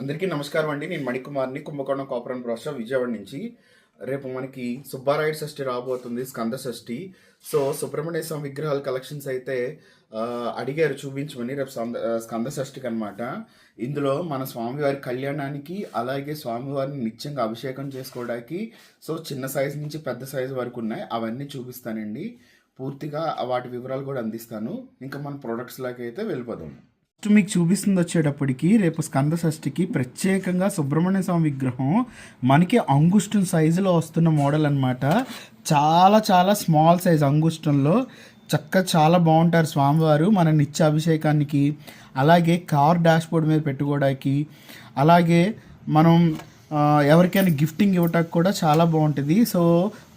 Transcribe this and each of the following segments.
అందరికీ నమస్కారం అండి. నేను మణికుమార్ని కుంభకోణం కాపురం రాష్ట్రం విజయవాడ నుంచి. రేపు మనకి సుబ్బారాయుడు షష్ఠి రాబోతుంది స్కంద షష్ఠి. సో సుబ్రహ్మణ్య స్వామి విగ్రహాల కలెక్షన్స్ అయితే అడిగారు చూపించమని. రేపు సంద స్కంద షష్ఠికి అనమాట ఇందులో మన స్వామివారి కళ్యాణానికి అలాగే స్వామివారిని నిత్యంగా అభిషేకం చేసుకోవడానికి సో చిన్న సైజు నుంచి పెద్ద సైజు వరకు ఉన్నాయి. అవన్నీ చూపిస్తానండి. పూర్తిగా వాటి వివరాలు కూడా అందిస్తాను. ఇంకా మన ప్రొడక్ట్స్ లాగా అయితే వెళ్ళిపోదాం. ఫస్ట్ మీకు చూపిస్తుంది వచ్చేటప్పటికి రేపు స్కంద షష్ఠికి ప్రత్యేకంగా సుబ్రహ్మణ్య స్వామి విగ్రహం. మనకి అంగుష్టం సైజులో వస్తున్న మోడల్ అనమాట చాలా చాలా స్మాల్ సైజ్ అంగుష్టంలో చక్కగా చాలా బాగుంటారు స్వామివారు మన నిత్య అభిషేకానికి అలాగే కార్ డాష్ బోర్డ్ మీద పెట్టుకోవడానికి. అలాగే మనం ఎవరికైనా గిఫ్టింగ్ ఇవ్వటానికి కూడా చాలా బాగుంటుంది. సో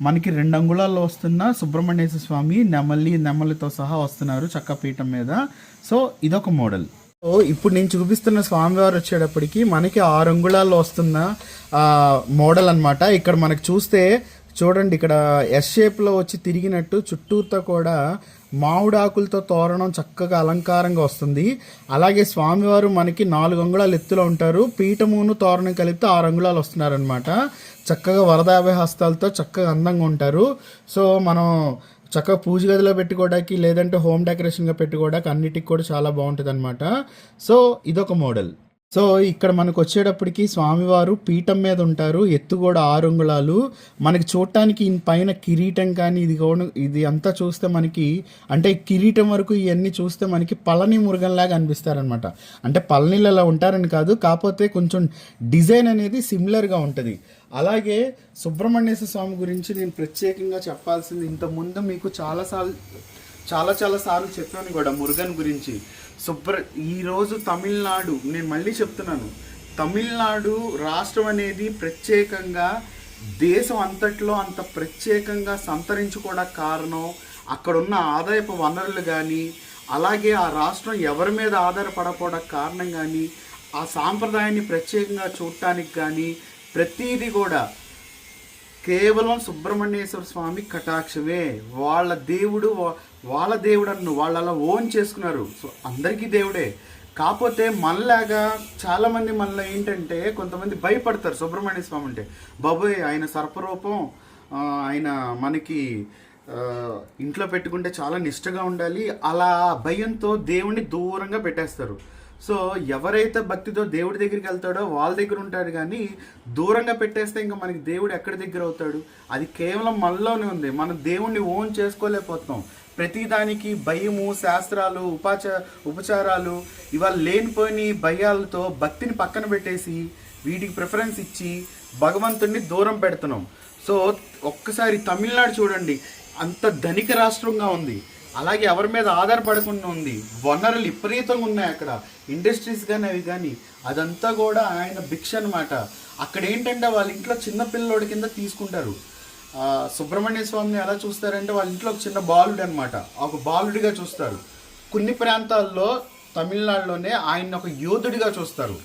మనకి రెండు అంగుళాల్లో వస్తున్న సుబ్రహ్మణ్యేశ్వర స్వామి నెమలి నెమలితో సహా వస్తున్నారు చక్క పీఠం మీద. సో ఇదొక మోడల్. సో ఇప్పుడు నేను చూపిస్తున్న స్వామివారు వచ్చేటప్పటికి మనకి ఆరు అంగుళాల్లో వస్తున్న మోడల్ అన్నమాట. ఇక్కడ మనకు చూస్తే చూడండి ఇక్కడ ఎస్ షేప్లో వచ్చి తిరిగినట్టు చుట్టూతో కూడా మామిడాకులతో తోరణం చక్కగా అలంకారంగా వస్తుంది. అలాగే స్వామివారు మనకి నాలుగు అంగుళాలు ఎత్తులో ఉంటారు. పీఠమును తోరణం కలిపితే ఆరు అంగుళాలు వస్తున్నారనమాట చక్కగా వరదాభయ హస్తాలతో చక్కగా అందంగా ఉంటారు. సో మనం చక్కగా పూజ గదిలో పెట్టుకోవడానికి లేదంటే హోమ్ డెకరేషన్గా పెట్టుకోవడానికి అన్నిటికి కూడా చాలా బాగుంటుంది అనమాట సో ఇదొక మోడల్. సో ఇక్కడ మనకు వచ్చేటప్పటికి స్వామివారు పీఠం మీద ఉంటారు ఎత్తు కూడా ఆరు అంగుళాలు. మనకి చూడటానికి పైన కిరీటం కానీ ఇది కూడా ఇది అంతా చూస్తే మనకి అంటే కిరీటం వరకు ఇవన్నీ చూస్తే మనకి పళని మురుగన్లాగా అనిపిస్తారనమాట అంటే పళనీలు అలా ఉంటారని కాదు కాకపోతే కొంచెం డిజైన్ అనేది సిమిలర్గా ఉంటుంది. అలాగే సుబ్రహ్మణ్యేశ్వర స్వామి గురించి నేను ప్రత్యేకంగా చెప్పాల్సింది ఇంతకుముందు మీకు చాలాసార్లు చాలా చాలా సార్లు చెప్పాను కూడా మురుగన్ గురించి. సుబ్ర ఈరోజు తమిళనాడు నేను మళ్ళీ చెప్తున్నాను. తమిళనాడు రాష్ట్రం అనేది ప్రత్యేకంగా దేశం అంతట్లో అంత ప్రత్యేకంగా సంతరించుకోవడానికి కారణం అక్కడున్న ఆదాయపు వనరులు కానీ అలాగే ఆ రాష్ట్రం ఎవరి మీద ఆధారపడకపోవడానికి కారణం కానీ ఆ సాంప్రదాయాన్ని ప్రత్యేకంగా చూడటానికి కానీ ప్రతీది కూడా కేవలం సుబ్రహ్మణ్యేశ్వర స్వామి కటాక్షమే. వాళ్ళ దేవుడు వాళ్ళ దేవుడు అన్ను వాళ్ళు అలా ఓన్ చేసుకున్నారు. సో అందరికీ దేవుడే. కాకపోతే మనలాగా చాలామంది మనలో ఏంటంటే కొంతమంది భయపడతారు సుబ్రహ్మణ్య స్వామి అంటే. బాబోయ్ ఆయన సర్పరూపం ఆయన మనకి ఇంట్లో పెట్టుకుంటే చాలా నిష్టగా ఉండాలి. అలా భయంతో దేవుణ్ణి దూరంగా పెట్టేస్తారు. సో ఎవరైతే భక్తితో దేవుడి దగ్గరికి వెళ్తాడో వాళ్ళ దగ్గర ఉంటాడు కానీ దూరంగా పెట్టేస్తే ఇంకా మనకి దేవుడు ఎక్కడి దగ్గర అవుతాడు? అది కేవలం మనలోనే ఉంది. మనం దేవుణ్ణి ఓన్ చేసుకోలేకపోతున్నాం. ప్రతిదానికి భయము శాస్త్రాలు ఉపాచ ఉపచారాలు ఇవాళ లేనిపోయిన భయాలతో భక్తిని పక్కన పెట్టేసి వీటికి ప్రిఫరెన్స్ ఇచ్చి భగవంతుడిని దూరం పెడుతున్నాం. సో ఒక్కసారి తమిళనాడు చూడండి. అంత ధనిక రాష్ట్రంగా ఉంది. అలాగే ఎవరి మీద ఆధారపడకుండా ఉంది. వనరులు విపరీతంగా ఉన్నాయి అక్కడ. ఇండస్ట్రీస్ కానీ అవి కానీ అదంతా కూడా ఆయన భిక్ష అనమాట అక్కడ ఏంటంటే వాళ్ళ ఇంట్లో చిన్న పిల్లోడి కింద తీసుకుంటారు. సుబ్రహ్మణ్య స్వామిని ఎలా చూస్తారంటే వాళ్ళ ఇంట్లో ఒక చిన్న బాలుడు అనమాట ఒక బాలుడిగా చూస్తారు. కొన్ని ప్రాంతాల్లో తమిళనాడులోనే ఆయన ఒక యోధుడిగా చూస్తారు.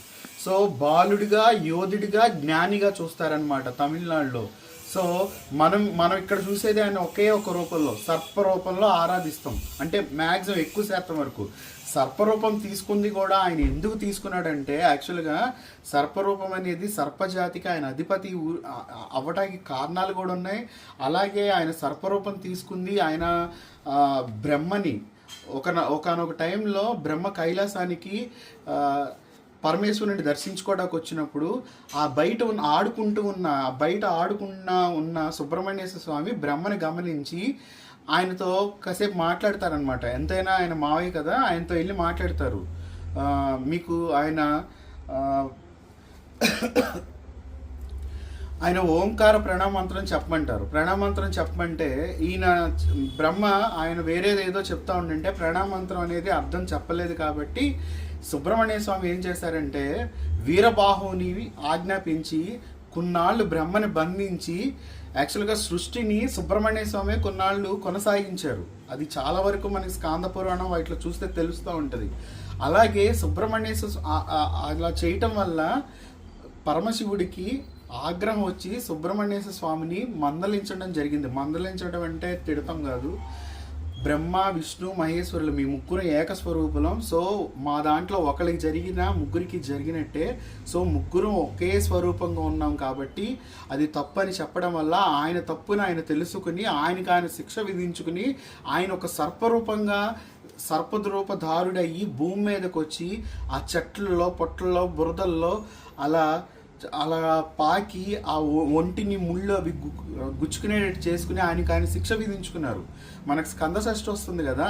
సో బాలుడిగా యోధుడిగా జ్ఞానిగా చూస్తారనమాట తమిళనాడులో. సో మనం మనం ఇక్కడ చూసేది ఆయన ఒకే ఒక రూపంలో సర్ప రూపంలో ఆరాధిస్తాం. అంటే మ్యాక్సిమం ఎక్కువ శాతం వరకు. సర్పరూపం తీసుకుంది కూడా ఆయన ఎందుకు తీసుకున్నాడంటే యాక్చువల్గా సర్పరూపం అనేది సర్పజాతికి ఆయన అధిపతి అవ్వటానికి కారణాలు కూడా ఉన్నాయి. అలాగే ఆయన సర్పరూపం తీసుకుంది ఆయన బ్రహ్మని. ఒక ఒకనొక టైంలో బ్రహ్మ కైలాసానికి పరమేశ్వరుని దర్శించుకోవడానికి వచ్చినప్పుడు ఆ బయట ఉన్న ఆడుకుంటూ ఉన్న బయట ఆడుకున్న ఉన్న సుబ్రహ్మణ్యేశ్వర స్వామి బ్రహ్మని గమనించి ఆయనతో కాసేపు మాట్లాడతారనమాట ఎంతైనా ఆయన మావయ్య కదా ఆయనతో వెళ్ళి మాట్లాడతారు. మీకు ఆయన ఆయన ఓంకార ప్రణామంత్రం చెప్పమంటారు. ప్రణామంత్రం చెప్పమంటే ఈయన బ్రహ్మ ఆయన వేరేదేదో చెప్తా ఉండంటే ప్రణామంత్రం అనేది అర్థం చెప్పలేదు కాబట్టి సుబ్రహ్మణ్య స్వామి ఏం చేశారంటే వీరబాహుని ఆజ్ఞాపించి కొన్నాళ్ళు బ్రహ్మని బంధించి యాక్చువల్గా సృష్టిని సుబ్రహ్మణ్య స్వామి కొన్నాళ్ళు కొనసాగించారు. అది చాలా వరకు మనకి స్కాంద పురాణం వాటిలో చూస్తే తెలుస్తూ ఉంటుంది. అలాగే సుబ్రహ్మణ్య అలా చేయటం వల్ల పరమశివుడికి ఆగ్రహం వచ్చి సుబ్రహ్మణ్యేశ్వర స్వామిని మందలించడం జరిగింది. మందలించడం అంటే తిడతాం కాదు. బ్రహ్మ విష్ణు మహేశ్వరులు మీ ముగ్గురు ఏకస్వరూపులం. సో మా దాంట్లో ఒకరికి జరిగిన ముగ్గురికి జరిగినట్టే. సో ముగ్గురు ఒకే స్వరూపంగా ఉన్నాం కాబట్టి అది తప్పని చెప్పడం వల్ల ఆయన తప్పును ఆయన తెలుసుకుని ఆయనకు ఆయన శిక్ష విధించుకుని ఆయన ఒక సర్పరూపంగా సర్పద్రూపధారుడయ్యి భూమి మీదకి వచ్చి ఆ చెట్లలో పొట్టల్లో బురదల్లో అలా అలా పాకి ఆ ఒంటిని ముళ్ళు అవి గుచ్చుకునేటట్టు చేసుకుని ఆయనకి ఆయన శిక్ష విధించుకున్నారు. మనకు స్కంద షష్ఠి వస్తుంది కదా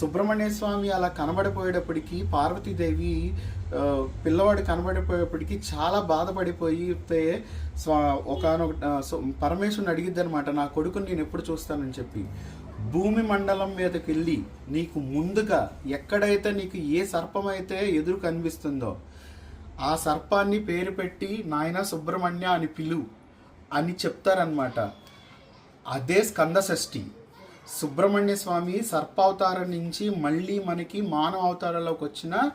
సుబ్రహ్మణ్య స్వామి అలా కనబడిపోయేటప్పటికీ పార్వతీదేవి పిల్లవాడు కనబడిపోయేప్పటికీ చాలా బాధపడిపోయితే స్వా ఒకనొక పరమేశ్వరుని అడిగిద్ది అనమాట నా కొడుకుని నేను ఎప్పుడు చూస్తానని చెప్పి. భూమి మండలం మీదకి వెళ్ళి నీకు ముందుగా ఎక్కడైతే నీకు ఏ సర్పం అయితే ఎదురు కనిపిస్తుందో ఆ సర్పాన్ని పేరు పెట్టి నాయన సుబ్రహ్మణ్య అని పిలు అని చెప్తారనమాట అదే స్కంద షష్ఠి. సుబ్రహ్మణ్య స్వామి సర్పావతారం నుంచి మళ్ళీ మనకి మానవ అవతారంలోకి వచ్చిన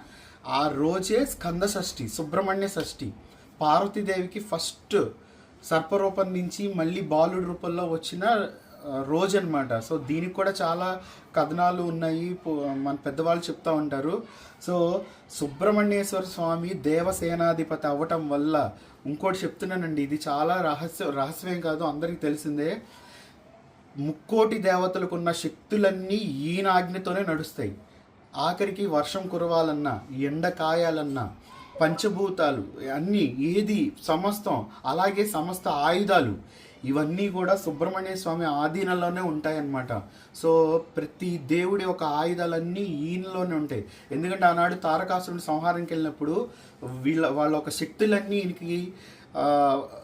ఆ రోజే స్కంద షష్ఠి సుబ్రహ్మణ్య షష్ఠి. పార్వతీదేవికి ఫస్ట్ సర్పరూపం నుంచి మళ్ళీ బాలుడి రూపంలో వచ్చిన రోజు అనమాట సో దీనికి కూడా చాలా కథనాలు ఉన్నాయి. పో- మన పెద్దవాళ్ళు చెప్తా ఉంటారు. సో సుబ్రహ్మణ్యేశ్వర స్వామి దేవసేనాధిపతి అవ్వటం వల్ల ఇంకోటి చెప్తున్నానండి. ఇది చాలా రహస్య రహస్యం కాదు అందరికీ తెలిసిందే. ముక్కోటి దేవతలకు ఉన్న శక్తులన్నీ ఈయన ఆజ్ఞతోనే నడుస్తాయి. ఆఖరికి వర్షం కురవాలన్నా ఎండ కాయాలన్నా పంచభూతాలు అన్నీ ఏది సమస్తం అలాగే సమస్త ఆయుధాలు ఇవన్నీ కూడా సుబ్రహ్మణ్య స్వామి ఆధీనంలోనే ఉంటాయన్నమాట. సో ప్రతి దేవుడి యొక్క ఆయుధాలన్నీ ఈయనలోనే ఉంటాయి. ఎందుకంటే ఆనాడు తారకాసురుని సంహారంకి వెళ్ళినప్పుడు వీళ్ళ వాళ్ళ ఒక శక్తులన్నీ ఈయనకి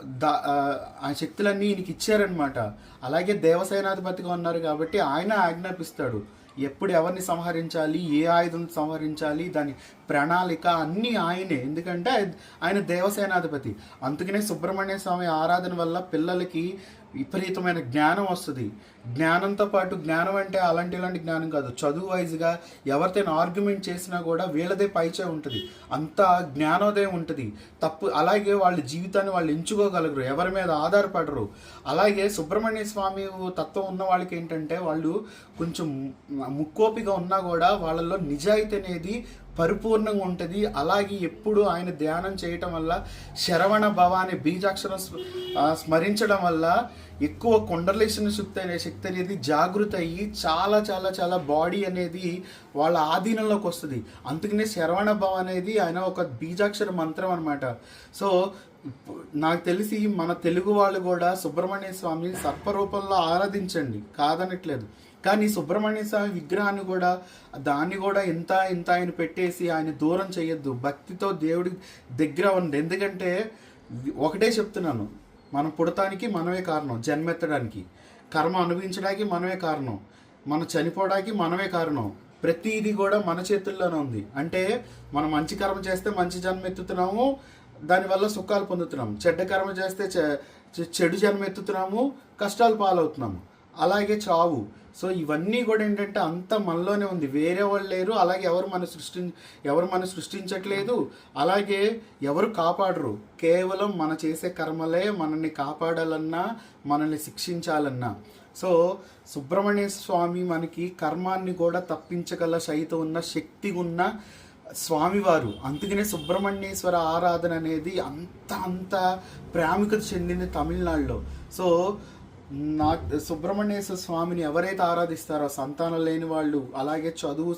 దా- ఆ, ఆ శక్తులన్నీ ఈయనకి ఇచ్చారనమాట అలాగే దేవసేనాధిపతిగా ఉన్నారు కాబట్టి ఆయన ఆజ్ఞాపిస్తాడు. ఎప్పుడు ఎవరిని సంహరించాలి ఏ ఆయుధం సంహరించాలి దాని ప్రణాళిక అన్నీ ఆయనే. ఎందుకంటే ఆయన దేవసేనాధిపతి. అందుకనే సుబ్రహ్మణ్య స్వామి ఆరాధన వల్ల పిల్లలకి విపరీతమైన జ్ఞానం వస్తుంది. జ్ఞానంతో పాటు జ్ఞానం అంటే అలాంటి ఇలాంటి జ్ఞానం కాదు. చదువు వైజ్గా ఎవరితో ఆర్గ్యుమెంట్ చేసినా కూడా వీళ్ళదే పైచే ఉంటుంది. అంత జ్ఞానోదయం ఉంటుంది. తప్పు అలాగే వాళ్ళ జీవితాన్ని వాళ్ళు ఎంచుకోగలరు. ఎవరి మీద ఆధారపడరు. అలాగే సుబ్రహ్మణ్య స్వామి తత్వం ఉన్న వాళ్ళకి ఏంటంటే వాళ్ళు కొంచెం ముక్కోపిగా ఉన్నా కూడా వాళ్ళలో నిజాయితీ అనేది పరిపూర్ణంగా ఉంటుంది. అలాగే ఎప్పుడు ఆయన ధ్యానం చేయటం వల్ల శరవణ భవ అనే బీజాక్షరం స్మ- స్మరించడం వల్ల ఎక్కువ కొండలేసిన శక్తి అనే శక్తి అనేది జాగృత అయ్యి చాలా చాలా చాలా బాడీ అనేది వాళ్ళ ఆధీనంలోకి వస్తుంది. అందుకనే శరవణ భవ అనేది ఆయన ఒక బీజాక్షర మంత్రం అనమాట సో నాకు తెలిసి మన తెలుగు వాళ్ళు కూడా సుబ్రహ్మణ్య స్వామిని సర్పరూపంలో ఆరాధించండి. కాదనట్లేదు. కానీ సుబ్రహ్మణ్య స్వామి విగ్రహాన్ని కూడా దాన్ని కూడా ఇంత ఇంత ఆయన పెట్టేసి ఆయన దూరం చేయొద్దు. భక్తితో దేవుడి దగ్గర ఉంది ఎందుకంటే ఒకటే చెప్తున్నాను. మనం పుడటానికి మనమే కారణం జన్మెత్తడానికి. కర్మ అనుభవించడానికి మనమే కారణం. మనం చనిపోవడానికి మనమే కారణం. ప్రతిదీ కూడా మన చేతుల్లోనే ఉంది. అంటే మనం మంచి కర్మ చేస్తే మంచి జన్మ ఎత్తుతున్నాము దానివల్ల సుఖాలు పొందుతున్నాము. చెడ్డ కర్మ చేస్తే చె- చెడు జన్మ ఎత్తుతున్నాము కష్టాలు పాలవుతున్నాము. అలాగే చావు. సో ఇవన్నీ కూడా ఏంటంటే అంత మనలోనే ఉంది. వేరే వాళ్ళు లేరు అలాగే ఎవరు మన సృష్టి ఎవరు మన సృష్టించట్లేదు అలాగే ఎవరు కాపాడరు. కేవలం మన చేసే కర్మలే మనల్ని కాపాడాలన్నా మనల్ని శిక్షించాలన్నా. సో సుబ్రహ్మణ్య స్వామి మనకి కర్మాన్ని కూడా తప్పించగల సైతం ఉన్న శక్తి ఉన్న స్వామివారు. అందుకనే సుబ్రహ్మణ్యేశ్వర ఆరాధన అనేది అంత అంత ప్రాముఖ్యత చెందింది తమిళనాడులో. సో నా సుబ్రహ్మణ్యేశ్వర స్వామిని ఎవరైతే ఆరాధిస్తారో సంతానం లేని వాళ్ళు అలాగే చదువు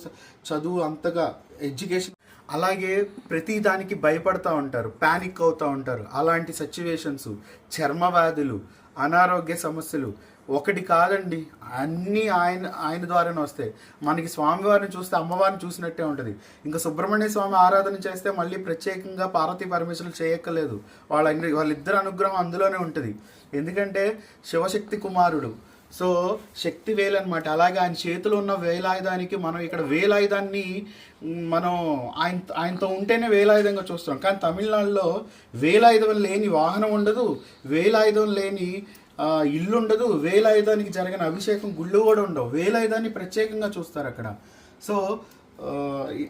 చదువు అంతగా ఎడ్యుకేషన్ అలాగే ప్రతి దానికి భయపడతా ఉంటారు ప్యానిక్ అవుతూ ఉంటారు. అలాంటి సిచ్యువేషన్స్ చర్మ వ్యాధులు అనారోగ్య సమస్యలు ఒకటి కాదండి. అన్నీ ఆయన ఆయన ద్వారానే వస్తాయి. మనకి స్వామివారిని చూస్తే అమ్మవారిని చూసినట్టే ఉంటుంది. ఇంకా సుబ్రహ్మణ్య స్వామి ఆరాధన చేస్తే మళ్ళీ ప్రత్యేకంగా పార్వతీ పరమేశ్వరులు చేయక్కర్లేదు. వాళ్ళ వాళ్ళిద్దరు అనుగ్రహం అందులోనే ఉంటుంది. ఎందుకంటే శివశక్తి కుమారుడు. సో శక్తి వేలు అనమాట అలాగే ఆయన చేతిలో ఉన్న వేలాయుధానికి మనం ఇక్కడ వేలాయుధాన్ని మనం ఆయన ఆయనతో ఉంటేనే వేలాయుధంగా చూస్తాం కానీ తమిళనాడులో వేలాయుధం లేని వాహనం ఉండదు. వేలాయుధం లేని ఇల్లు ఉండదు వేలాయుధానికి జరిగిన అభిషేకం గుళ్ళు కూడా ఉండవు. వేలాయుధాన్ని ప్రత్యేకంగా చూస్తారు అక్కడ. సో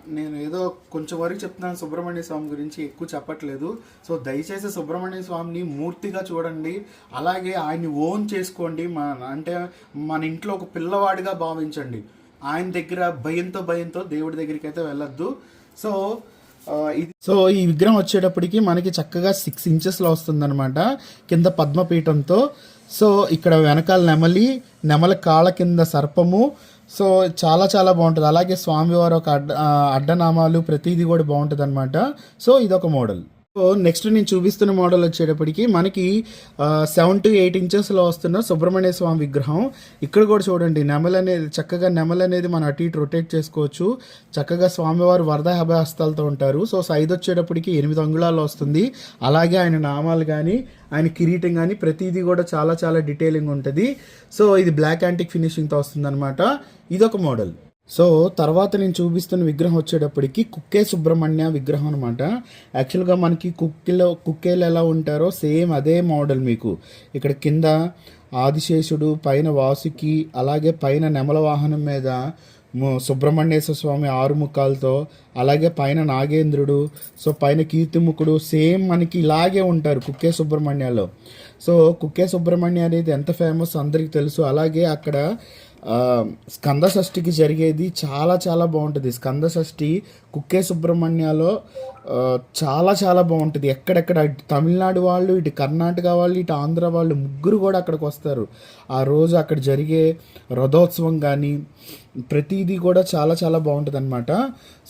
నేను ఏదో కొంచెం వరకు చెప్తున్నాను సుబ్రహ్మణ్య స్వామి గురించి ఎక్కువ చెప్పట్లేదు. సో దయచేసి సుబ్రహ్మణ్య స్వామిని మూర్తిగా చూడండి. అలాగే ఆయన్ని ఓన్ చేసుకోండి. మన అంటే మన ఇంట్లో ఒక పిల్లవాడిగా భావించండి. ఆయన దగ్గర భయంతో భయంతో దేవుడి దగ్గరికి అయితే వెళ్ళొద్దు. సో ఇది సో ఈ విగ్రహం వచ్చేటప్పటికి మనకి చక్కగా సిక్స్ ఇంచెస్లో వస్తుందన్నమాట. కింద పద్మపీఠంతో. సో ఇక్కడ వెనకాల నెమలి నెమలి కాళ్ళ కింద సర్పము. సో చాలా చాలా బాగుంటుంది. అలాగే స్వామివారు ఒక అడ్డ అడ్డనామాలు ప్రతిదీ కూడా బాగుంటుంది అనమాట సో ఇదొక మోడల్. నెక్స్ట్ నేను చూపిస్తున్న మోడల్ వచ్చేటప్పటికి మనకి సెవెన్ టు ఎయిట్ ఇంచెస్లో వస్తున్న సుబ్రహ్మణ్య స్వామి విగ్రహం. ఇక్కడ కూడా చూడండి నెమల్ అనేది చక్కగా నెమల్ అనేది మనం అటు ఇటు రొటేట్ చేసుకోవచ్చు. చక్కగా స్వామివారు వరద హస్తాలతో ఉంటారు. సో సైజ్ వచ్చేటప్పటికి ఎనిమిది అంగుళాలు వస్తుంది. అలాగే ఆయన నామాలు కానీ ఆయన కిరీటం కానీ ప్రతిదీ కూడా చాలా చాలా డీటెయిలింగ్ ఉంటుంది. సో ఇది బ్లాక్ యాంటిక్ ఫినిషింగ్తో వస్తుంది అనమాట ఇదొక మోడల్ సో తర్వాత నేను చూపిస్తున్న విగ్రహం వచ్చేటప్పటికి కుక్కే సుబ్రహ్మణ్య విగ్రహం అనమాట యాక్చువల్గా మనకి కుక్కిలో కుక్కేలు ఎలా ఉంటారో సేమ్ అదే మోడల్ మీకు. ఇక్కడ కింద ఆదిశేషుడు పైన వాసుకి అలాగే పైన నెమల వాహనం మీద సుబ్రహ్మణ్యేశ్వర స్వామి ఆరు ముఖాలతో అలాగే పైన నాగేంద్రుడు సో పైన కీర్తిముఖుడు సేమ్ మనకి ఇలాగే ఉంటారు కుక్కే సుబ్రహ్మణ్యలో. సో కుక్కే సుబ్రహ్మణ్య అనేది ఎంత ఫేమస్ అందరికీ తెలుసు. అలాగే అక్కడ స్కంద షష్ఠికి జరిగేది చాలా చాలా బాగుంటుంది. స్కంద షష్ఠి కుక్కే సుబ్రహ్మణ్యలో చాలా చాలా బాగుంటుంది. ఎక్కడెక్కడ తమిళనాడు వాళ్ళు ఇటు కర్ణాటక వాళ్ళు ఇటు ఆంధ్ర వాళ్ళు ముగ్గురు కూడా అక్కడికి వస్తారు. ఆ రోజు అక్కడ జరిగే రథోత్సవం కానీ ప్రతిదీ కూడా చాలా చాలా బాగుంటుంది అనమాట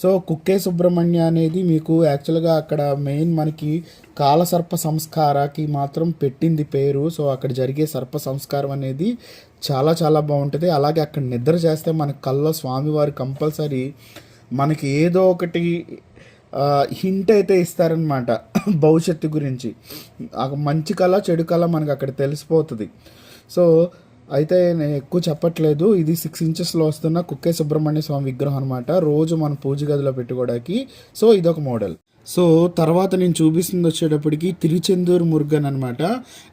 సో కుక్కే సుబ్రహ్మణ్య అనేది మీకు యాక్చువల్గా అక్కడ మెయిన్ మనకి కాలసర్ప సంస్కారకి మాత్రం పెట్టింది పేరు. సో అక్కడ జరిగే సర్ప సంస్కారం అనేది చాలా చాలా బాగుంటుంది. అలాగే అక్కడ నిద్ర చేస్తే మన కల్లో స్వామివారు కంపల్సరీ మనకి ఏదో ఒకటి హింట్ అయితే ఇస్తారనమాట భవిష్యత్తు గురించి. మంచి కళ చెడు కళ మనకు అక్కడ తెలిసిపోతుంది. సో అయితే నేను ఎక్కువ చెప్పట్లేదు. ఇది సిక్స్ ఇంచెస్లో వస్తున్న కుక్కే సుబ్రహ్మణ్య స్వామి విగ్రహం అనమాట రోజు మన పూజ గదిలో పెట్టుకోవడానికి. సో ఇదొక మోడల్ సో తర్వాత నేను చూపిస్తుంది వచ్చేటప్పటికి తిరుచెందూరు మురుగన్ అనమాట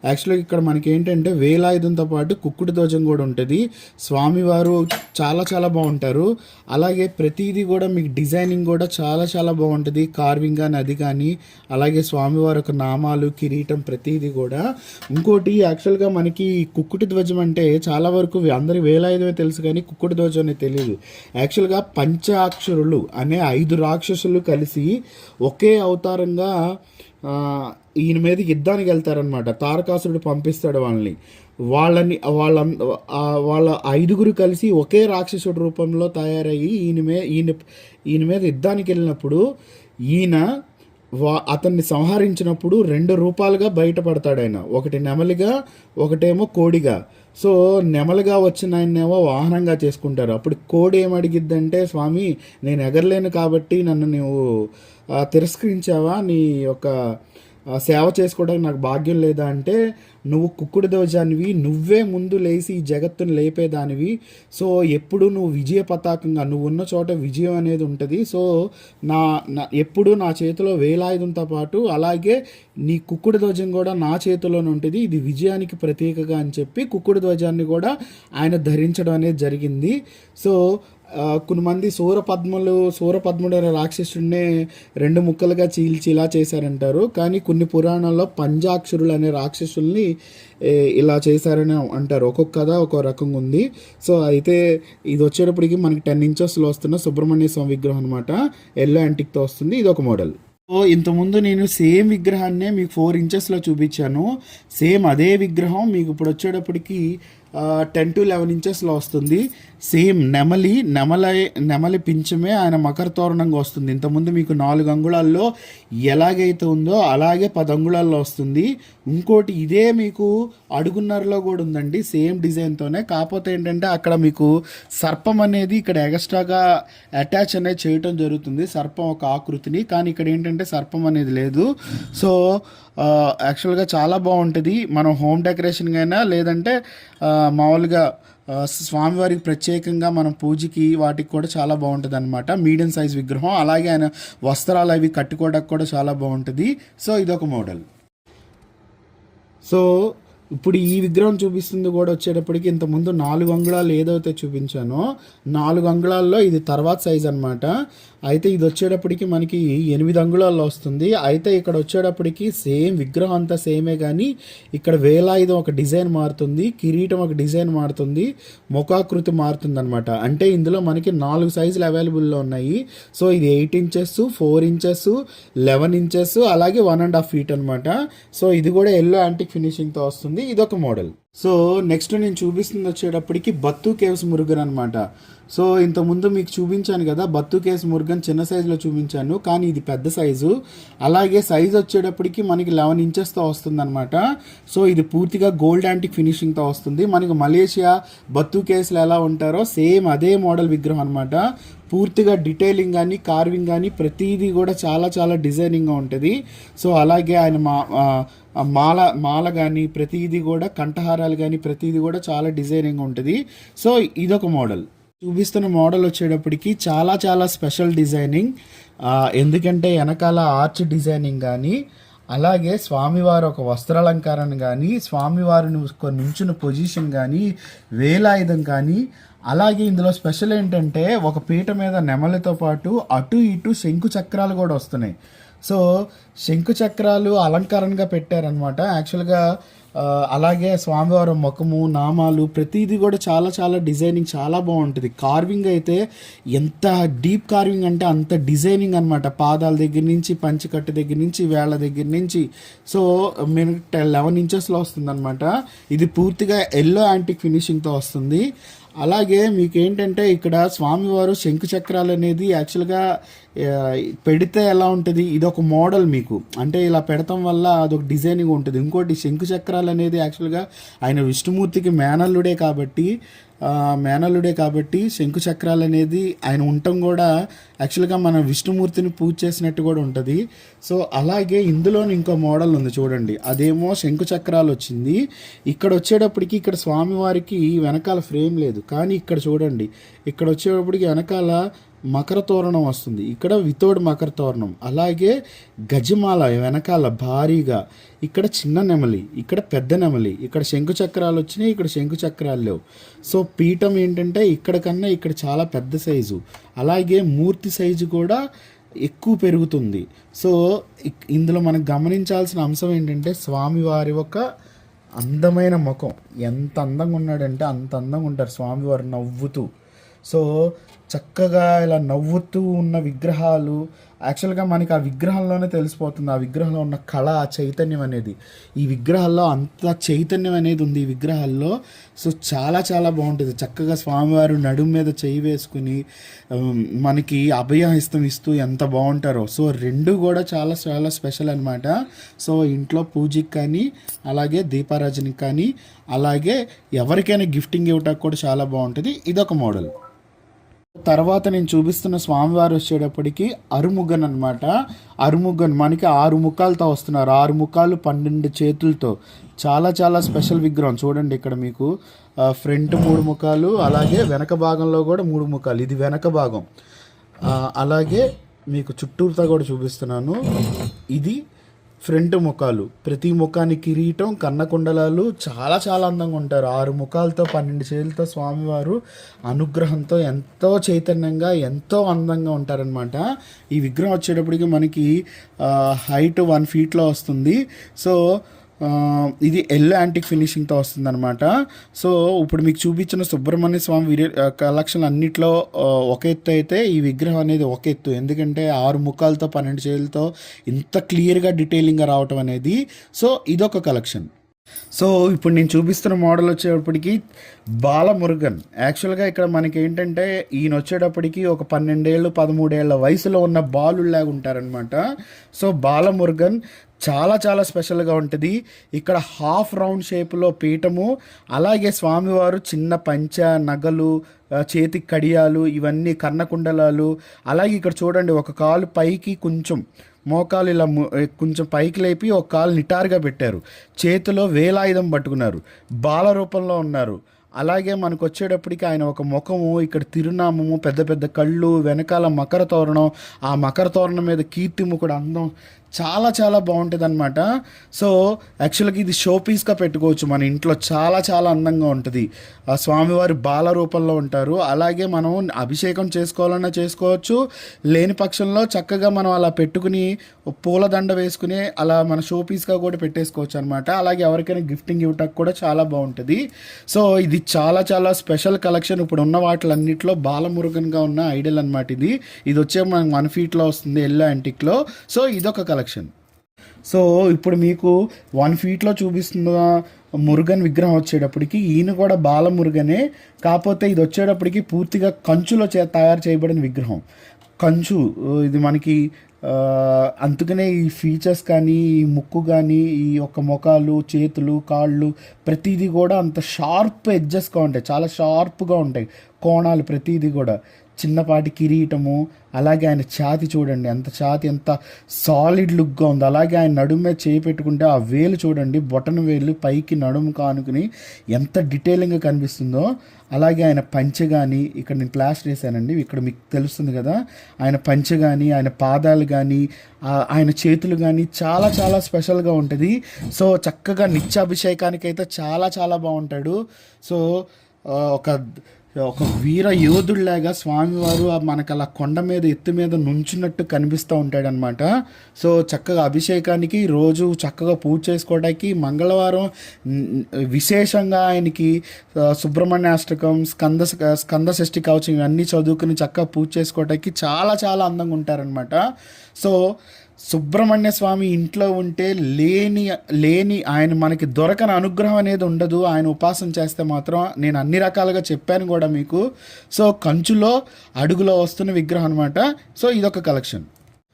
యాక్చువల్గా ఇక్కడ మనకి ఏంటంటే వేలాయుధంతో పాటు కుక్కుడు ధ్వజం కూడా ఉంటుంది. స్వామివారు చాలా చాలా బాగుంటారు. అలాగే ప్రతిదీ కూడా మీకు డిజైనింగ్ కూడా చాలా చాలా బాగుంటుంది. కార్వింగ్ కానీ అది కానీ అలాగే స్వామివారి యొక్క నామాలు కిరీటం ప్రతిదీ కూడా. ఇంకోటి యాక్చువల్గా మనకి కుక్కుటి ధ్వజం అంటే చాలా వరకు అందరి వేలాయుధమే తెలుసు కానీ కుక్కుటి ధ్వజం అనేది తెలియదు యాక్చువల్గా పంచాక్షరులు అనే ఐదు రాక్షసులు కలిసి ఒక ఒకే అవతారంగా ఈయన మీద యుద్ధానికి వెళ్తారనమాట తారకాసురుడు పంపిస్తాడు వాళ్ళని. వాళ్ళని వాళ్ళ వాళ్ళ ఐదుగురు కలిసి ఒకే రాక్షసుడి రూపంలో తయారయ్యి ఈయన మీద ఈయన ఈయన మీద యుద్ధానికి వెళ్ళినప్పుడు ఈయన వా అతన్ని సంహరించినప్పుడు రెండు రూపాలుగా బయటపడతాడు ఆయన. ఒకటి నెమలిగా ఒకటేమో కోడిగా. సో నెమలిగా వచ్చిన ఆయన్నేమో వాహనంగా చేసుకుంటారు. అప్పుడు కోడి ఏమడిగిద్దంటే స్వామి నేను ఎగరలేను కాబట్టి నన్ను నువ్వు తిరస్కరించావా? నీ యొక్క సేవ చేసుకోవడానికి నాకు భాగ్యం లేదా అంటే నువ్వు కుక్కుడు దోజానివి నువ్వే ముందు లేచి ఈ జగత్తును లేపేదానివి. సో ఎప్పుడు నువ్వు విజయ పతాకంగా నువ్వు ఉన్న చోట విజయం అనేది ఉంటుంది. సో నా నా ఎప్పుడు నా చేతిలో వేలాయుధంతో పాటు అలాగే నీ కుక్కుడు ధ్వజం కూడా నా చేతిలోనే ఉంటుంది. ఇది విజయానికి ప్రతీకగా అని చెప్పి కుక్కుడు ధ్వజాన్ని కూడా ఆయన ధరించడం అనేది జరిగింది. సో కొంతమంది సూరపద్మలు సూరపద్ముడు అనే రాక్షసుడినే రెండు ముక్కలుగా చీల్చి ఇలా చేశారంటారు. కానీ కొన్ని పురాణాల్లో పంజాక్షరులు అనే రాక్షసుల్ని ఇలా చేశారని అంటారు. ఒక్కొక్క కథ ఒక్కో రకంగా ఉంది. సో అయితే ఇది వచ్చేటప్పటికి మనకి టెన్ ఇంచెస్లో వస్తున్న సుబ్రహ్మణ్య స్వామి విగ్రహం అనమాట ఎల్లో యాంటిక్తో వస్తుంది. ఇది ఒక మోడల్. సో ఇంతకుముందు నేను సేమ్ విగ్రహాన్నే మీకు ఫోర్ ఇంచెస్లో చూపించాను. సేమ్ అదే విగ్రహం మీకు ఇప్పుడు వచ్చేటప్పటికి టెన్ టు లెవెన్ ఇంచెస్లో వస్తుంది. సేమ్ నెమలి నెమల నెమలి పించమే ఆయన మకర తోరణంగా వస్తుంది. ఇంతకుముందు మీకు నాలుగు అంగుళాల్లో ఎలాగైతే ఉందో అలాగే పది అంగుళాల్లో వస్తుంది. ఇంకోటి ఇదే మీకు అడుగున్నరలో కూడా ఉందండి సేమ్ డిజైన్తోనే. కాకపోతే ఏంటంటే అక్కడ మీకు సర్పం అనేది ఇక్కడ ఎక్స్ట్రాగా అటాచ్ అనేది చేయటం జరుగుతుంది సర్పం ఒక ఆకృతిని. కానీ ఇక్కడ ఏంటంటే సర్పం అనేది లేదు. సో యాక్చువల్గా చాలా బాగుంటుంది. మనం హోమ్ డెకరేషన్ అయినా లేదంటే మామూలుగా స్వామివారికి ప్రత్యేకంగా మనం పూజకి వాటికి కూడా చాలా బాగుంటుంది అనమాట మీడియం సైజ్ విగ్రహం అలాగే ఆయన వస్త్రాలు అవి కట్టుకోవడానికి కూడా చాలా బాగుంటుంది. సో ఇదొక మోడల్. సో ఇప్పుడు ఈ విగ్రహం చూపిస్తుంది కూడా వచ్చేటప్పటికి ఇంతకుముందు నాలుగు అంగుళాలు ఏదైతే చూపించానో నాలుగు అంగుళాల్లో ఇది తర్వాత సైజ్ అనమాట అయితే ఇది వచ్చేటప్పటికి మనకి ఎనిమిది అంగుళాల్లో వస్తుంది. అయితే ఇక్కడ వచ్చేటప్పటికి సేమ్ విగ్రహం అంతా సేమే కానీ ఇక్కడ వేలాయుధం ఒక డిజైన్ మారుతుంది కిరీటం ఒక డిజైన్ మారుతుంది ముఖాకృతి మారుతుంది అనమాట అంటే ఇందులో మనకి నాలుగు సైజులు అవైలబుల్లో ఉన్నాయి. సో ఇది eight inches four inches eleven inches అలాగే వన్ అండ్ హాఫ్ ఫీట్ అనమాట సో ఇది కూడా ఎల్లో యాంటిక్ ఫినిషింగ్తో వస్తుంది. ఇదొక మోడల్. సో నెక్స్ట్ నేను చూపిస్తుంది వచ్చేటప్పటికి బత్తు కేవ్స్ మురుగన్ అనమాట సో ఇంతకుముందు మీకు చూపించాను కదా బత్తు కేస్ మురుగన్ చిన్న సైజులో చూపించాను కానీ ఇది పెద్ద సైజు. అలాగే సైజు వచ్చేటప్పటికి మనకి లెవెన్ ఇంచెస్తో వస్తుంది అనమాట సో ఇది పూర్తిగా గోల్డ్ యాంటిక్ ఫినిషింగ్తో వస్తుంది. మనకి మలేషియా బత్తు కేసులు ఎలా ఉంటారో సేమ్ అదే మోడల్ విగ్రహం అనమాట పూర్తిగా డీటెయిలింగ్ కానీ కార్వింగ్ కానీ ప్రతిదీ కూడా చాలా చాలా డిజైనింగ్గా ఉంటుంది. సో అలాగే ఆయన మా మాల మాల కానీ ప్రతిదీ కూడా కంఠహారాలు కానీ ప్రతిదీ కూడా చాలా డిజైనింగ్ ఉంటుంది. సో ఇదొక మోడల్. చూపిస్తున్న మోడల్ వచ్చేటప్పటికి చాలా చాలా స్పెషల్ డిజైనింగ్. ఎందుకంటే వెనకాల ఆర్చ్ డిజైనింగ్ కానీ అలాగే స్వామివారి ఒక వస్త్రాలంకారం కానీ స్వామివారిని ఒక నుంచున్న పొజిషన్ కానీ వేలాయుధం కానీ అలాగే ఇందులో స్పెషల్ ఏంటంటే ఒక పీట మీద నెమలితో పాటు అటు ఇటు శంకు చక్రాలు కూడా వస్తున్నాయి. సో శంకు చక్రాలు అలంకరణగా పెట్టారనమాట యాక్చువల్గా అలాగే స్వామివారి ముఖము నామాలు ప్రతిదీ కూడా చాలా చాలా డిజైనింగ్ చాలా బాగుంటుంది. కార్వింగ్ అయితే ఎంత డీప్ కార్వింగ్ అంటే అంత డిజైనింగ్ అనమాట పాదాల దగ్గర నుంచి పంచికట్టు దగ్గర నుంచి వేళ్ళ దగ్గర నుంచి. సో మీరు లెవెన్ ఇంచెస్లో వస్తుంది అనమాట ఇది పూర్తిగా ఎల్లో యాంటిక్ ఫినిషింగ్తో వస్తుంది. అలాగే మీకు ఏంటంటే ఇక్కడ స్వామివారు శంకు చక్రాలు అనేది యాక్చువల్గా పెడితే ఎలా ఉంటుంది? ఇది ఒక మోడల్ మీకు. అంటే ఇలా పెడతాం వల్ల అదొక డిజైనింగ్ ఉంటుంది. ఇంకోటి శంకు చక్రాలు అనేది యాక్చువల్గా ఆయన విష్ణుమూర్తికి మేనల్లుడే కాబట్టి మేనల్లుడే కాబట్టి శంకు చక్రాలు అనేది ఆయన ఉండటం కూడా యాక్చువల్గా మన విష్ణుమూర్తిని పూజ చేసినట్టు కూడా ఉంటుంది. సో అలాగే ఇందులోని ఇంకో మోడల్ ఉంది చూడండి. అదేమో శంకు చక్రాలు వచ్చింది. ఇక్కడ వచ్చేటప్పటికి ఇక్కడ స్వామివారికి వెనకాల ఫ్రేమ్ లేదు. కానీ ఇక్కడ చూడండి. ఇక్కడ వచ్చేటప్పటికి వెనకాల మకర తోరణం వస్తుంది. ఇక్కడ వితౌట్ మకర తోరణం. అలాగే గజమాల వెనకాల భారీగా ఇక్కడ చిన్న నెమలి ఇక్కడ పెద్ద నెమలి ఇక్కడ శంకు చక్రాలు వచ్చినాయి ఇక్కడ శంకు చక్రాలు లేవు. సో పీఠం ఏంటంటే ఇక్కడ కన్నా ఇక్కడ చాలా పెద్ద సైజు. అలాగే మూర్తి సైజు కూడా ఎక్కువ పెరుగుతుంది. సో ఇందులో మనం గమనించాల్సిన అంశం ఏంటంటే స్వామివారి ఒక అందమైన ముఖం. ఎంత అందంగా ఉన్నాడంటే అంత అందంగా ఉంటారు స్వామివారు నవ్వుతూ. సో చక్కగా ఇలా నవ్వుతూ ఉన్న విగ్రహాలు యాక్చువల్గా మనకి ఆ విగ్రహంలోనే తెలిసిపోతుంది. ఆ విగ్రహంలో ఉన్న కళ ఆ చైతన్యం అనేది. ఈ విగ్రహాల్లో అంత చైతన్యం అనేది ఉంది ఈ విగ్రహాల్లో సో చాలా చాలా బాగుంటుంది. చక్కగా స్వామివారు నడుము మీద చేయి వేసుకుని మనకి అభయహస్తం ఇస్తూ ఎంత బాగుంటారో. సో రెండు కూడా చాలా చాలా స్పెషల్ అనమాట సో ఇంట్లో పూజకి కానీ అలాగే దీపారాజనకి కానీ అలాగే ఎవరికైనా గిఫ్టింగ్ ఇవ్వటానికి కూడా చాలా బాగుంటుంది. ఇదొక మోడల్ తర్వాత నేను చూపిస్తున్న స్వామివారు వచ్చేటప్పటికి అరుముగన్ అనమాట అరుముగన్ మనకి ఆరు ముఖాలతో వస్తున్నారు. ఆరు ముఖాలు పన్నెండు చేతులతో. చాలా చాలా స్పెషల్ విగ్రహం. చూడండి ఇక్కడ మీకు ఫ్రంట్ మూడు ముఖాలు అలాగే వెనక భాగంలో కూడా మూడు ముఖాలు. ఇది వెనక భాగం. అలాగే మీకు చుట్టూరుతా కూడా చూపిస్తున్నాను. ఇది ఫ్రంట్ ముఖాలు. ప్రతి ముఖానికి కిరీటం కన్నకుండలాలు చాలా చాలా అందంగా ఉంటారు. ఆరు ముఖాలతో పన్నెండు చేతులతో స్వామివారు అనుగ్రహంతో ఎంతో చైతన్యంగా ఎంతో అందంగా ఉంటారనమాట ఈ విగ్రహం వచ్చేటప్పటికి మనకి హైట్ వన్ ఫీట్లో వస్తుంది. సో ఇది ఎల్లో యాంటిక్ ఫినిషింగ్తో వస్తుందనమాట సో ఇప్పుడు మీకు చూపించిన సుబ్రహ్మణ్య స్వామి వీడియో కలెక్షన్ అన్నిట్లో ఒక ఎత్తు అయితే ఈ విగ్రహం అనేది ఒక ఎత్తు. ఎందుకంటే ఆరు ముఖాలతో పన్నెండు చేతులతో ఇంత క్లియర్గా డీటెయిలింగ్గా రావటం అనేది. సో ఇదొక కలెక్షన్. సో ఇప్పుడు నేను చూపిస్తున్న మోడల్ వచ్చేటప్పటికి బాలమురుగన్. యాక్చువల్గా ఇక్కడ మనకి ఏంటంటే ఈయన వచ్చేటప్పటికి ఒక పన్నెండేళ్ళు పదమూడేళ్ళ వయసులో ఉన్న బాలులాగా ఉంటారనమాట సో బాలమురుగన్ చాలా చాలా స్పెషల్గా ఉంటుంది. ఇక్కడ హాఫ్ రౌండ్ షేప్లో పీఠము అలాగే స్వామివారు చిన్న పంచ నగలు చేతి చేతికి కడియాలు ఇవన్నీ కర్ణకుండలాలు అలాగే ఇక్కడ చూడండి ఒక కాలు పైకి కొంచెం మోకాలు ఇలా కొంచెం పైకి లేపి ఒక కాలు నిటారుగా పెట్టారు. చేతిలో వేలాయుధం పట్టుకున్నారు. బాల రూపంలో ఉన్నారు. అలాగే మనకు వచ్చేటప్పటికి ఆయన ఒక ముఖము ఇక్కడ తిరునామము పెద్ద పెద్ద కళ్ళు వెనకాల మకర తోరణం. ఆ మకర తోరణం మీద కీర్తిముఖుడు అందం చాలా చాలా బాగుంటుంది అనమాట సో యాక్చువల్గా ఇది షో పీస్గా పెట్టుకోవచ్చు మన ఇంట్లో. చాలా చాలా అందంగా ఉంటుంది. ఆ స్వామివారి బాల రూపంలో ఉంటారు. అలాగే మనం అభిషేకం చేసుకోవాలన్నా చేసుకోవచ్చు. లేని పక్షంలో చక్కగా మనం అలా పెట్టుకుని పూలదండ వేసుకుని అలా మన షో పీస్గా కూడా పెట్టేసుకోవచ్చు అనమాట అలాగే ఎవరికైనా గిఫ్టింగ్ ఇవ్వటానికి కూడా చాలా బాగుంటుంది. సో ఇది చాలా చాలా స్పెషల్ కలెక్షన్. ఇప్పుడు ఉన్న వాటిలన్నింటిలో బాలమురుగన్గా ఉన్న ఐడియల్ అనమాట ఇది. ఇది వచ్చే మనకి వన్ ఫీట్లో వస్తుంది ఎల్లో యాంటిక్లో. సో ఇదొక కలెక్షన్ సో ఇప్పుడు మీకు వన్ ఫీట్లో చూపిస్తున్న మురుగన్ విగ్రహం వచ్చేటప్పటికి ఈయన కూడా బాలమురుగనే. కాకపోతే ఇది వచ్చేటప్పటికి పూర్తిగా కంచులో చే తయారు చేయబడిన విగ్రహం. కంచు ఇది మనకి అందుకనే ఈ ఫీచర్స్ కానీ ఈ ముక్కు కానీ ఈ యొక్క మొఖాలు చేతులు కాళ్ళు ప్రతిదీ కూడా అంత షార్ప్ ఎడ్జెస్గా ఉంటాయి. చాలా షార్ప్గా ఉంటాయి. కోణాలు ప్రతిదీ కూడా. చిన్నపాటి కిరీటము అలాగే ఆయన ఛాతి చూడండి ఎంత ఛాతి ఎంత సాలిడ్ లుక్గా ఉంది. అలాగే ఆయన నడుము మీద చేయి పెట్టుకుంటే ఆ వేలు చూడండి బొటన వేలు పైకి నడుము కానుకుని ఎంత డీటెయిలింగ్గా కనిపిస్తుందో. అలాగే ఆయన పంచె కానీ ఇక్కడ నేను ప్లాస్టర్ చేశానండి ఇక్కడ మీకు తెలుస్తుంది కదా ఆయన పంచె కానీ ఆయన పాదాలు కానీ ఆయన చేతులు కానీ చాలా చాలా స్పెషల్గా ఉంటుంది. సో చక్కగా నిత్యాభిషేకానికి అయితే చాలా చాలా బాగుంటాడు. సో ఒక ఒక వీర యోధుడిలాగా స్వామివారు ఆ మనకు అలా కొండ మీద ఎత్తు మీద నుంచున్నట్టు కనిపిస్తూ ఉంటాడనమాట సో చక్కగా అభిషేకానికి రోజు చక్కగా పూజ చేసుకోవడానికి మంగళవారం విశేషంగా ఆయనకి సుబ్రహ్మణ్యాష్టకం స్కంద స్కంద షష్ఠి కవచం ఇవన్నీ చదువుకుని చక్కగా పూజ చేసుకోవడానికి చాలా చాలా అందంగా ఉంటారనమాట సో సుబ్రహ్మణ్య స్వామి ఇంట్లో ఉంటే లేని లేని ఆయన మనకి దొరకని అనుగ్రహం అనేది ఉండదు. ఆయన ఉపాసన చేస్తే మాత్రం నేను అన్ని రకాలుగా చెప్పాను కూడా మీకు. సో కంచులో అడుగులో వస్తున్న విగ్రహం అనమాట సో ఇదొక కలెక్షన్.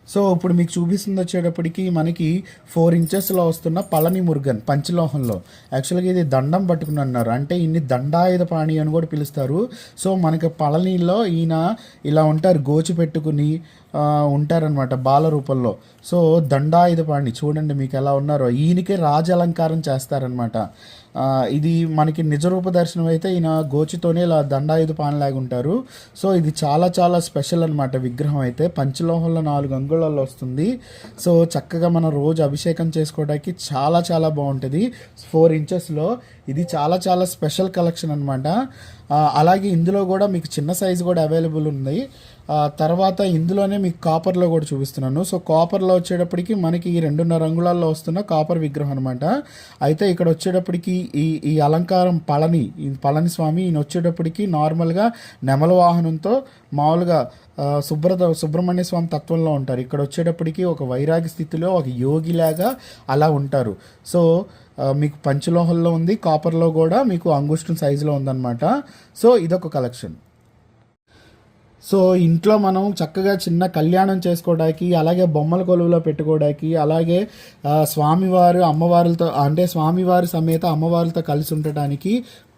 సో ఇప్పుడు మీకు చూపిస్తుంది వచ్చేటప్పటికి మనకి ఫోర్ ఇంచెస్లో వస్తున్న పళని మురుగన్ పంచలోహంలో. యాక్చువల్గా ఇది దండం పట్టుకుని అన్నారు. అంటే ఇన్ని దండాయుధ పాణి అని కూడా పిలుస్తారు. సో మనకి పళనిలో ఈయన ఇలా ఉంటారు గోచి పెట్టుకుని ఉంటారనమాట బాల రూపంలో. సో దండాయుధ పాణి చూడండి మీకు ఎలా ఉన్నారో. ఈయనకే రాజ అలంకారం చేస్తారనమాట ఇది మనకి నిజరూప దర్శనం అయితే ఈయన గోచితోనే ఇలా దండాయుధ పానలాగా ఉంటారు. సో ఇది చాలా చాలా స్పెషల్ అనమాట విగ్రహం అయితే. పంచలోహంలో నాలుగు అంగుళాల్లో వస్తుంది. సో చక్కగా మనం రోజు అభిషేకం చేసుకోవడానికి చాలా చాలా బాగుంటుంది. ఫోర్ ఇంచెస్లో ఇది చాలా చాలా స్పెషల్ కలెక్షన్ అనమాట అలాగే ఇందులో కూడా మీకు చిన్న సైజు కూడా అవైలబుల్ ఉంది. తర్వాత ఇందులోనే మీకు కాపర్లో కూడా చూపిస్తున్నాను. సో కాపర్లో వచ్చేటప్పటికి మనకి ఈ రెండున్నర అంగుళాల్లో వస్తున్న కాపర్ విగ్రహం అనమాట అయితే ఇక్కడ వచ్చేటప్పటికి ఈ ఈ అలంకారం పళని ఈ పళని స్వామి ఈయన వచ్చేటప్పటికి నార్మల్గా నెమల వాహనంతో మామూలుగా శుభ్రత సుబ్రహ్మణ్య స్వామి తత్వంలో ఉంటారు. ఇక్కడ వచ్చేటప్పటికి ఒక వైరాగ్య స్థితిలో ఒక యోగిలాగా అలా ఉంటారు. సో మీకు పంచలోహంలో ఉంది కాపర్లో కూడా మీకు అంగుష్టం సైజులో ఉందన్నమాట. సో ఇదొక కలెక్షన్ సో ఇంట్లో మనం చక్కగా చిన్న కళ్యాణం చేసుకోవడానికి అలాగే బొమ్మల కొలువులో పెట్టుకోవడానికి అలాగే స్వామివారు అమ్మవారులతో అంటే స్వామివారి సమేత అమ్మవారులతో కలిసి ఉండటానికి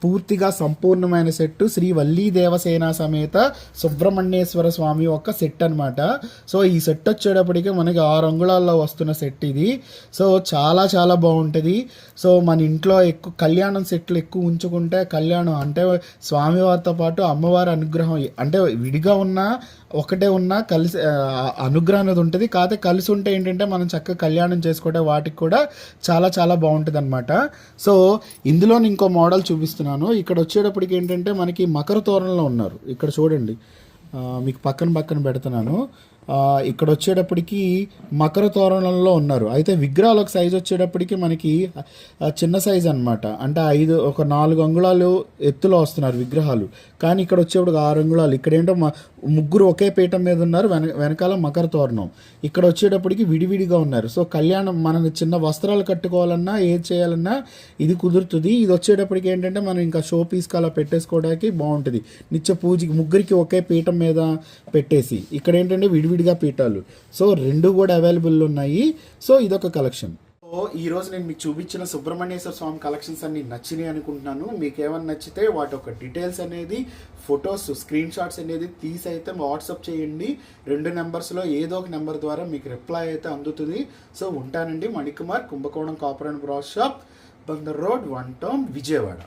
పూర్తిగా సంపూర్ణమైన సెట్ శ్రీ వల్లీ దేవసేన సమేత సుబ్రహ్మణ్యేశ్వర స్వామి యొక్క సెట్ అనమాట సో ఈ సెట్ వచ్చేటప్పటికి మనకి ఆరు అంగుళాల్లో వస్తున్న సెట్ ఇది. సో చాలా చాలా బాగుంటుంది. సో మన ఇంట్లో ఎక్కువ కళ్యాణం సెట్లు ఎక్కువ ఉంచుకుంటే కళ్యాణం అంటే స్వామివారితో పాటు అమ్మవారి అనుగ్రహం అంటే విడిగా ఉన్నా ఒకటే ఉన్నా కలిసి అనుగ్రహం అనేది ఉంటుంది. కాకపోతే కలిసి ఉంటే ఏంటంటే మనం చక్కగా కళ్యాణం చేసుకుంటే వాటికి కూడా చాలా చాలా బాగుంటుంది అనమాట సో ఇందులో ఇంకో మోడల్ చూపిస్తున్నాను. ఇక్కడ వచ్చేటప్పటికి ఏంటంటే మనకి మకర తోరణంలో ఉన్నారు. ఇక్కడ చూడండి. మీకు పక్కన పక్కన పెడుతున్నాను. ఇక్కడ వచ్చేటప్పటికి మకర తోరణంలో ఉన్నారు. అయితే విగ్రహాలకు సైజ్ వచ్చేటప్పటికి మనకి చిన్న సైజ్ అన్నమాట. అంటే ఐదు ఒక నాలుగు అంగుళాలు ఎత్తులో వస్తున్నారు విగ్రహాలు. కానీ ఇక్కడ వచ్చేప్పుడు ఆరు అంగుళాలు. ఇక్కడ ఏంటో ముగ్గురు ఒకే పీఠం మీద ఉన్నారు వెన వెనకాల మకర తోరణం. ఇక్కడ వచ్చేటప్పటికి విడివిడిగా ఉన్నారు. సో కళ్యాణం మనం చిన్న వస్త్రాలు కట్టుకోవాలన్నా ఏది చేయాలన్నా ఇది కుదురుతుంది. ఇది వచ్చేటప్పటికి ఏంటంటే మనం ఇంకా షో పీస్కి అలా పెట్టేసుకోవడానికి బాగుంటుంది. నిత్య పూజకి ముగ్గురికి ఒకే పీఠం మీద పెట్టేసి. ఇక్కడ ఏంటంటే విడివిడిగా పీఠాలు. సో రెండు కూడా అవైలబుల్ ఉన్నాయి. సో ఇదొక కలెక్షన్ సో ఈ రోజు నేను మీకు చూపించిన సుబ్రహ్మణ్యేశ్వర స్వామి కలెక్షన్స్ అన్ని నచ్చినాయి అనుకుంటున్నాను. మీకు ఏమైనా నచ్చితే వాటి యొక్క డీటెయిల్స్ అనేది ఫొటోస్ స్క్రీన్ షాట్స్ అనేది తీసి అయితే వాట్సాప్ చేయండి. రెండు నెంబర్స్లో ఏదో ఒక నెంబర్ ద్వారా మీకు రిప్లై అయితే అందుతుంది. సో ఉంటానండి Manikumar Kumbakonam copper and brass shop Bandar road one town Vijayawada.